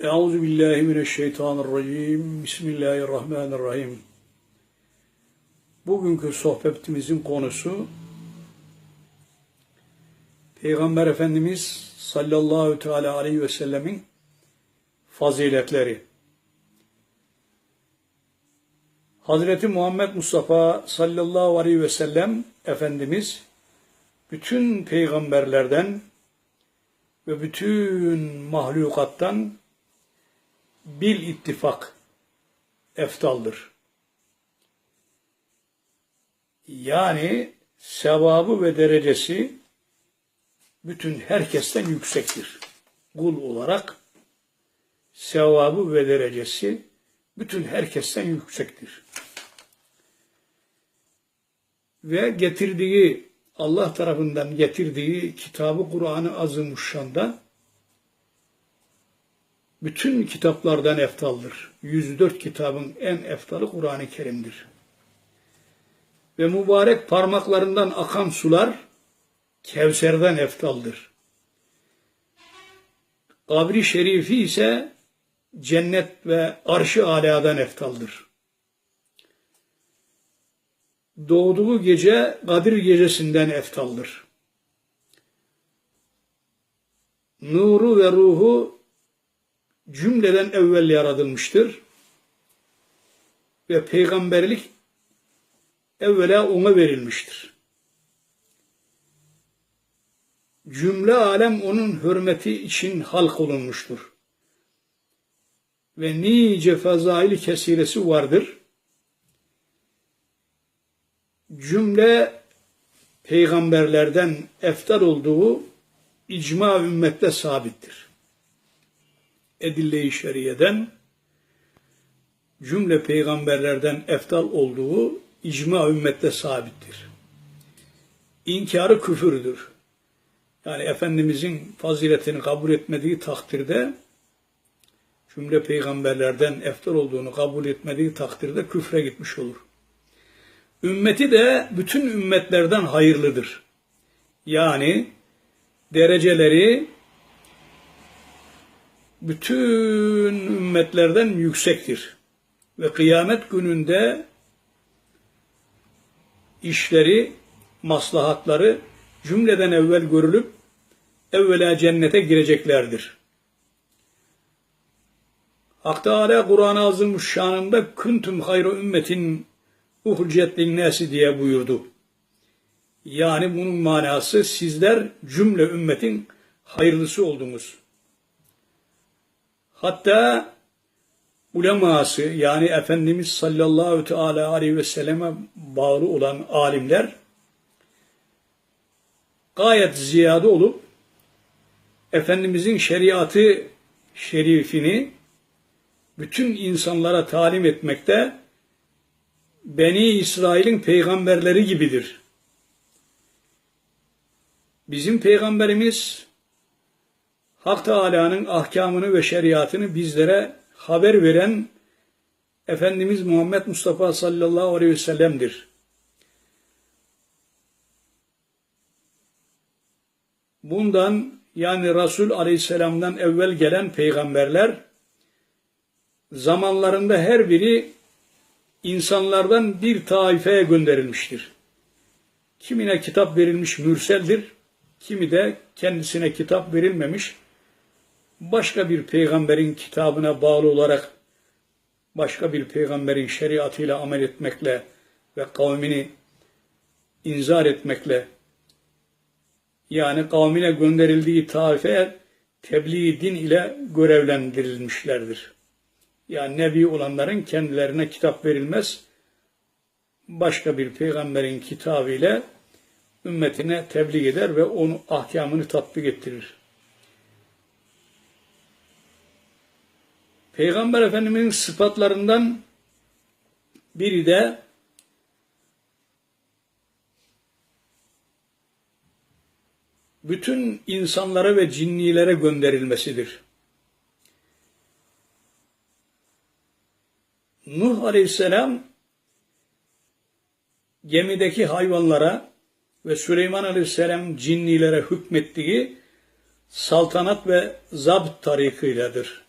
Euzu billahi mineşşeytanirracim. Bismillahirrahmanirrahim. Bugünkü sohbetimizin konusu Peygamber Efendimiz sallallahu teala aleyhi ve sellemin faziletleri. Hazreti Muhammed Mustafa sallallahu aleyhi ve sellem Efendimiz bütün peygamberlerden ve bütün mahlukattan bil ittifak eftaldır. Yani sevabı ve derecesi bütün herkesten yüksektir. Kul olarak sevabı ve derecesi bütün herkesten yüksektir. Ve getirdiği Allah tarafından getirdiği kitabı Kur'an-ı Azimuşşan'da bütün kitaplardan eftaldır. 104 kitabın en eftalı Kur'an-ı Kerim'dir. Ve mübarek parmaklarından akan sular Kevser'den eftaldır. Kabri şerifi ise cennet ve arşı aladan eftaldır. Doğduğu gece Kadir gecesinden eftaldır. Nuru ve ruhu cümleden evvel yaratılmıştır. Ve peygamberlik evvela ona verilmiştir. Cümle alem onun hürmeti için halk olunmuştur. Ve nice fezaili kesiresi vardır. Cümle peygamberlerden eftar olduğu icma ümmette sabittir edille-i şeriyeden cümle peygamberlerden eftal olduğu icma ümmette sabittir. İnkarı küfürdür. Yani Efendimizin faziletini kabul etmediği takdirde cümle peygamberlerden eftal olduğunu kabul etmediği takdirde küfre gitmiş olur. Ümmeti de bütün ümmetlerden hayırlıdır. Yani dereceleri bütün ümmetlerden yüksektir. Ve kıyamet gününde işleri, maslahatları cümleden evvel görülüp evvela cennete gireceklerdir. Hak Teala Kur'an-ı Azimüşşan'ında kuntum hayru ümmetin uhcet linnâsi diye buyurdu. Yani bunun manası sizler cümle ümmetin hayırlısı oldunuz. Hatta uleması yani Efendimiz sallallahu teala aleyhi ve selleme bağlı olan alimler gayet ziyade olup Efendimizin şeriatı şerifini bütün insanlara talim etmekte Beni İsrail'in peygamberleri gibidir. Bizim peygamberimiz Hak Teala'nın ahkamını ve şeriatını bizlere haber veren Efendimiz Muhammed Mustafa sallallahu aleyhi ve sellem'dir. Bundan yani Resul aleyhisselamdan evvel gelen peygamberler zamanlarında her biri insanlardan bir taifeye gönderilmiştir. Kimine kitap verilmiş mürseldir, kimi de kendisine kitap verilmemiş başka bir peygamberin kitabına bağlı olarak başka bir peygamberin şeriatıyla amel etmekle ve kavmini inzar etmekle yani kavmine gönderildiği taife tebliğ din ile görevlendirilmişlerdir. Yani nebi olanların kendilerine kitap verilmez, başka bir peygamberin kitabı ile ümmetine tebliğ eder ve onu ahkamını tatbik ettirir. Peygamber Efendimiz'in sıfatlarından biri de bütün insanlara ve cinnilere gönderilmesidir. Nuh Aleyhisselam gemideki hayvanlara ve Süleyman Aleyhisselam cinnilere hükmettiği saltanat ve zabt tarikıyladır.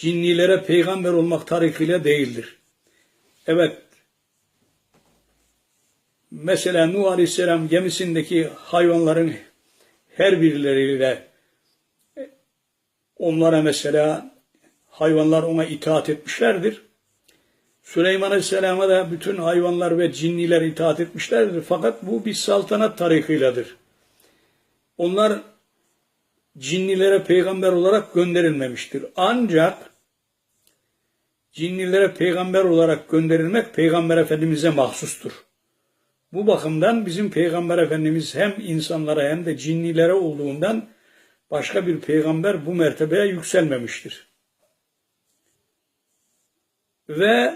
Cinnilere peygamber olmak tarikiyle değildir. Evet, mesela Nuh Aleyhisselam gemisindeki hayvanların her birileriyle onlara mesela hayvanlar ona itaat etmişlerdir. Süleyman Aleyhisselam'a da bütün hayvanlar ve cinniler itaat etmişlerdir. Fakat bu bir saltanat tarikıyladır. Onlar cinnilere peygamber olarak gönderilmemiştir. Ancak cinnilere peygamber olarak gönderilmek peygamber efendimize mahsustur. Bu bakımdan bizim peygamber efendimiz hem insanlara hem de cinnilere olduğundan başka bir peygamber bu mertebeye yükselmemiştir. Ve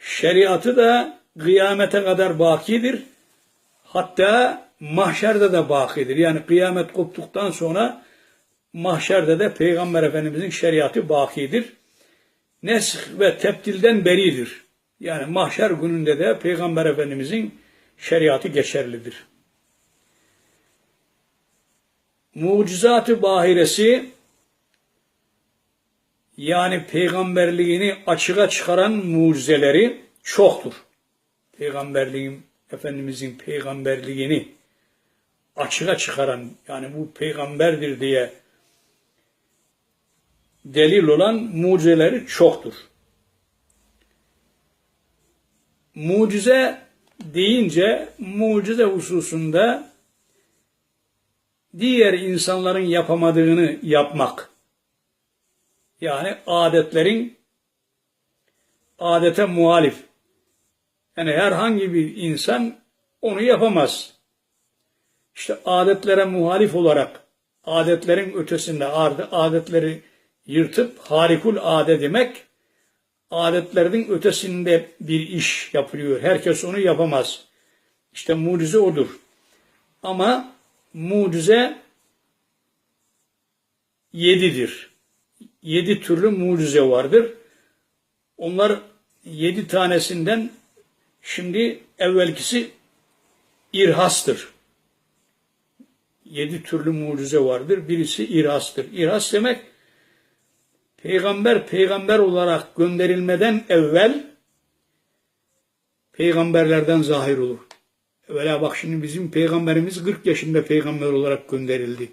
şeriatı da kıyamete kadar bakidir. Hatta mahşerde de bakidir. Yani kıyamet koptuktan sonra mahşerde de Peygamber Efendimizin şeriatı bakidir. Nesk ve teptilden beridir. Yani mahşer gününde de Peygamber Efendimizin şeriatı geçerlidir. Mucizat-ı bahiresi yani peygamberliğini açığa çıkaran mucizeleri çoktur. Peygamberliğin, Efendimizin peygamberliğini açığa çıkaran yani bu peygamberdir diye delil olan mucizeleri çoktur. Mucize deyince mucize hususunda diğer insanların yapamadığını yapmak. Yani adetlerin adete muhalif. Yani herhangi bir insan onu yapamaz. İşte adetlere muhalif olarak adetlerin ötesinde adetleri yırtıp harikul ade demek adetlerinin ötesinde bir iş yapılıyor. Herkes onu yapamaz. İşte mucize odur. Ama mucize yedidir. Yedi türlü mucize vardır. Onlar yedi tanesinden şimdi evvelkisi irhastır. Yedi türlü mucize vardır. Birisi irhastır. İrhas demek peygamber peygamber olarak gönderilmeden evvel peygamberlerden zahir olur. Evvela bak şimdi bizim peygamberimiz 40 yaşında peygamber olarak gönderildi.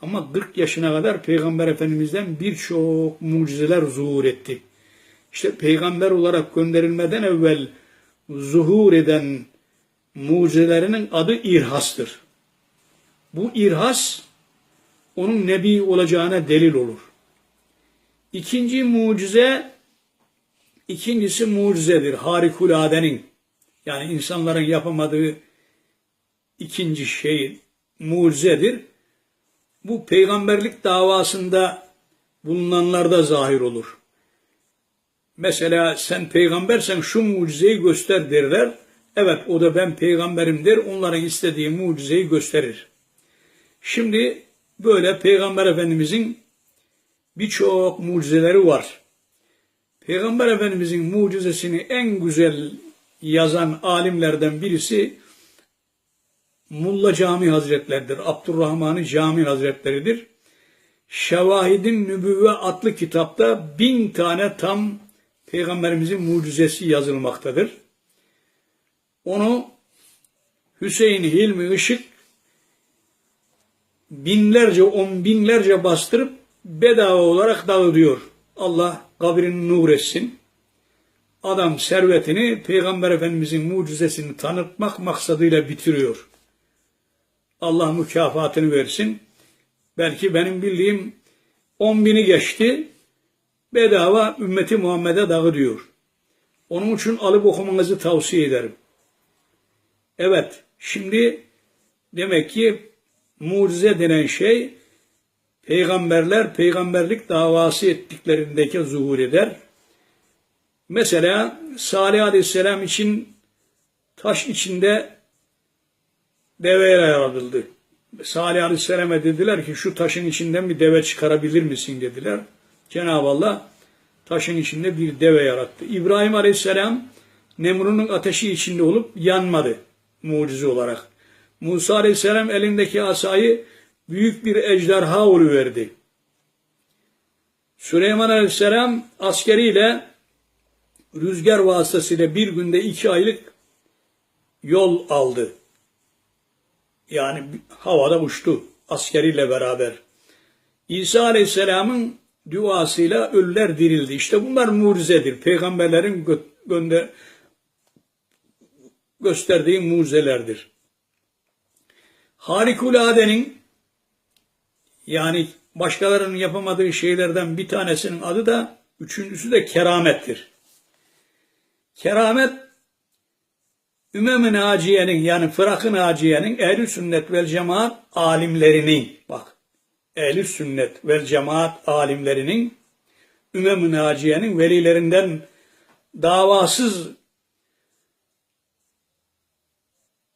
Ama 40 yaşına kadar peygamber efendimizden birçok mucizeler zuhur etti. İşte peygamber olarak gönderilmeden evvel zuhur eden mucizelerinin adı irhastır. Bu irhas onun nebi olacağına delil olur. İkinci mucize, ikincisi mucizedir. Harikuladenin, yani insanların yapamadığı ikinci şey mucizedir. Bu peygamberlik davasında bulunanlarda zahir olur. Mesela sen peygambersen şu mucizeyi göster derler. Evet o da ben peygamberim der. Onların istediği mucizeyi gösterir. Şimdi böyle peygamber efendimizin birçok mucizeleri var. Peygamber Efendimizin mucizesini en güzel yazan alimlerden birisi Mulla Cami Hazretleridir. Abdurrahman Cami Hazretleridir. Şevahidin Nübüvve adlı kitapta bin tane tam Peygamberimizin mucizesi yazılmaktadır. Onu Hüseyin Hilmi Işık binlerce, on binlerce bastırıp bedava olarak dağıtıyor. Allah kabrini nur etsin. Adam servetini Peygamber Efendimizin mucizesini tanıtmak maksadıyla bitiriyor. Allah mükafatını versin. Belki benim bildiğim on bini geçti. Bedava ümmeti Muhammed'e dağıtıyor. Onun için alıp okumanızı tavsiye ederim. Evet, şimdi demek ki mucize denen şey peygamberler peygamberlik davası ettiklerindeki zuhur eder. Mesela Salih Aleyhisselam için taş içinde deveyle yaratıldı. Salih Aleyhisselam'a dediler ki şu taşın içinden bir deve çıkarabilir misin dediler. Cenab-ı Allah taşın içinde bir deve yarattı. İbrahim Aleyhisselam Nemrun'un ateşi içinde olup yanmadı mucize olarak. Musa Aleyhisselam elindeki asayı büyük bir ejderha verdi. Süleyman Aleyhisselam askeriyle rüzgar vasıtasıyla bir günde iki aylık yol aldı. Yani havada uçtu askeriyle beraber. İsa Aleyhisselam'ın duasıyla ölüler dirildi. İşte bunlar mucizedir. Peygamberlerin gö gönder gösterdiği mucizelerdir. Harikuladenin yani başkalarının yapamadığı şeylerden bir tanesinin adı da üçüncüsü de keramettir. Keramet Ümem-i Naciye'nin yani Fırak-ı Naciye'nin ehl sünnet vel cemaat alimlerinin bak ehl sünnet vel cemaat alimlerinin Ümem-i Naciye'nin velilerinden davasız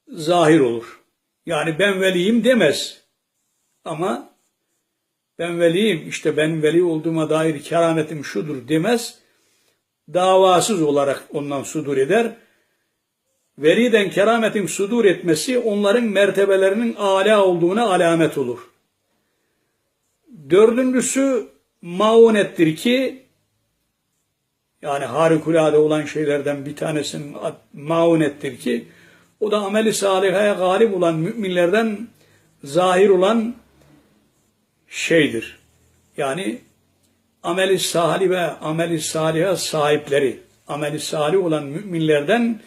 zahir olur. Yani ben veliyim demez. Ama ben veliyim işte ben veli olduğuma dair kerametim şudur demez. Davasız olarak ondan sudur eder. Veliden kerametin sudur etmesi onların mertebelerinin âlâ olduğuna alamet olur. Dördüncüsü maunettir ki yani harikulade olan şeylerden bir tanesinin maunettir ki o da ameli salihaya galip olan müminlerden zahir olan şeydir. Yani ameli salih ve ameli saliha sahipleri, ameli salih olan müminlerden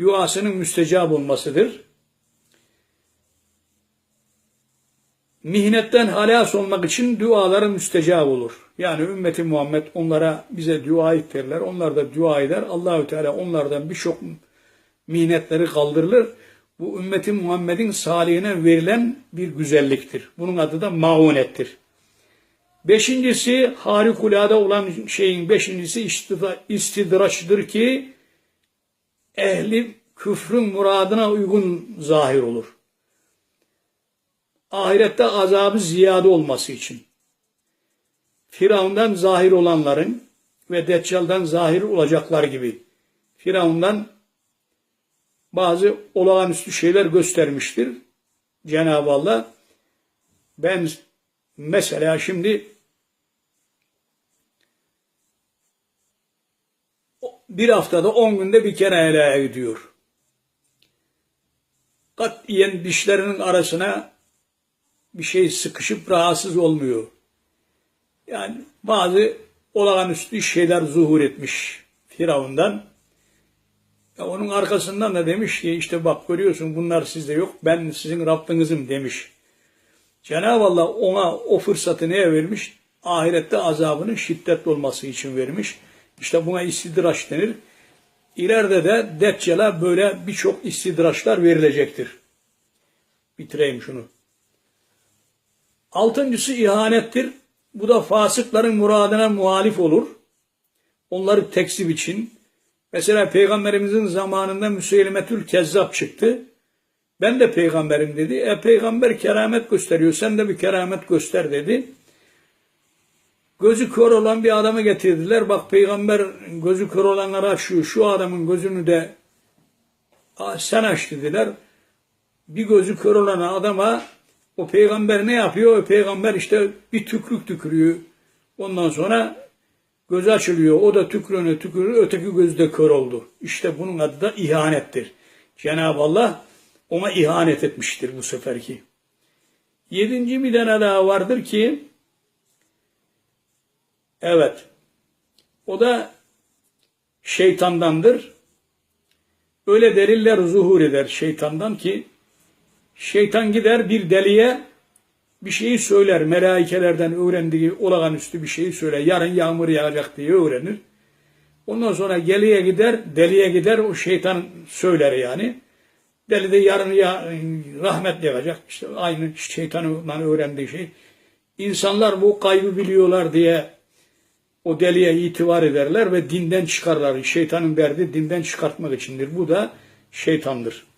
duasının müstecab olmasıdır. Mihnetten halas olmak için duaları müstecab olur. Yani ümmeti Muhammed onlara bize dua ettirler. Onlar da dua eder. Allahü Teala onlardan birçok mihnetleri kaldırılır. Bu ümmeti Muhammed'in salihine verilen bir güzelliktir. Bunun adı da maunettir. Beşincisi harikulade olan şeyin beşincisi istidraçtır ki ehli küfrün muradına uygun zahir olur. Ahirette azabı ziyade olması için. Firavundan zahir olanların ve Deccal'dan zahir olacaklar gibi. Firavundan bazı olağanüstü şeyler göstermiştir. Cenab-ı Allah ben mesela şimdi bir haftada on günde bir kere helaya gidiyor. Katiyen dişlerinin arasına bir şey sıkışıp rahatsız olmuyor. Yani bazı olağanüstü şeyler zuhur etmiş Firavun'dan. Ya onun arkasından da demiş ki işte bak görüyorsun bunlar sizde yok ben sizin Rabbinizim demiş. Cenab-ı Allah ona o fırsatı neye vermiş? Ahirette azabının şiddetli olması için vermiş. İşte buna istidraç denir. İleride de Deccal'a böyle birçok istidraçlar verilecektir. Bitireyim şunu. Altıncısı ihanettir. Bu da fasıkların muradına muhalif olur. Onları tekzip için. Mesela Peygamberimizin zamanında Müseylimetül Kezzap çıktı. Ben de peygamberim dedi. E peygamber keramet gösteriyor. Sen de bir keramet göster dedi. Gözü kör olan bir adamı getirdiler. Bak peygamber gözü kör olanlara açıyor. Şu adamın gözünü de sen aç dediler. Bir gözü kör olan adama o peygamber ne yapıyor? O peygamber işte bir tükrük tükürüyor. Ondan sonra göz açılıyor. O da tükrüğüne tükürüyor. Öteki gözü de kör oldu. İşte bunun adı da ihanettir. Cenab-ı Allah ona ihanet etmiştir bu seferki. Yedinci bir tane daha vardır ki evet o da şeytandandır. Öyle deliller zuhur eder şeytandan ki şeytan gider bir deliye bir şeyi söyler. Melaikelerden öğrendiği olağanüstü bir şeyi söyler. Yarın yağmur yağacak diye öğrenir. Ondan sonra geliye gider, deliye gider o şeytan söyler yani. Deli de yarın ya rahmet yağacak. İşte aynı şeytanın öğrendiği şey. İnsanlar bu kaybı biliyorlar diye o deliye itibar ederler ve dinden çıkarlar. Şeytanın derdi dinden çıkartmak içindir. Bu da şeytandır.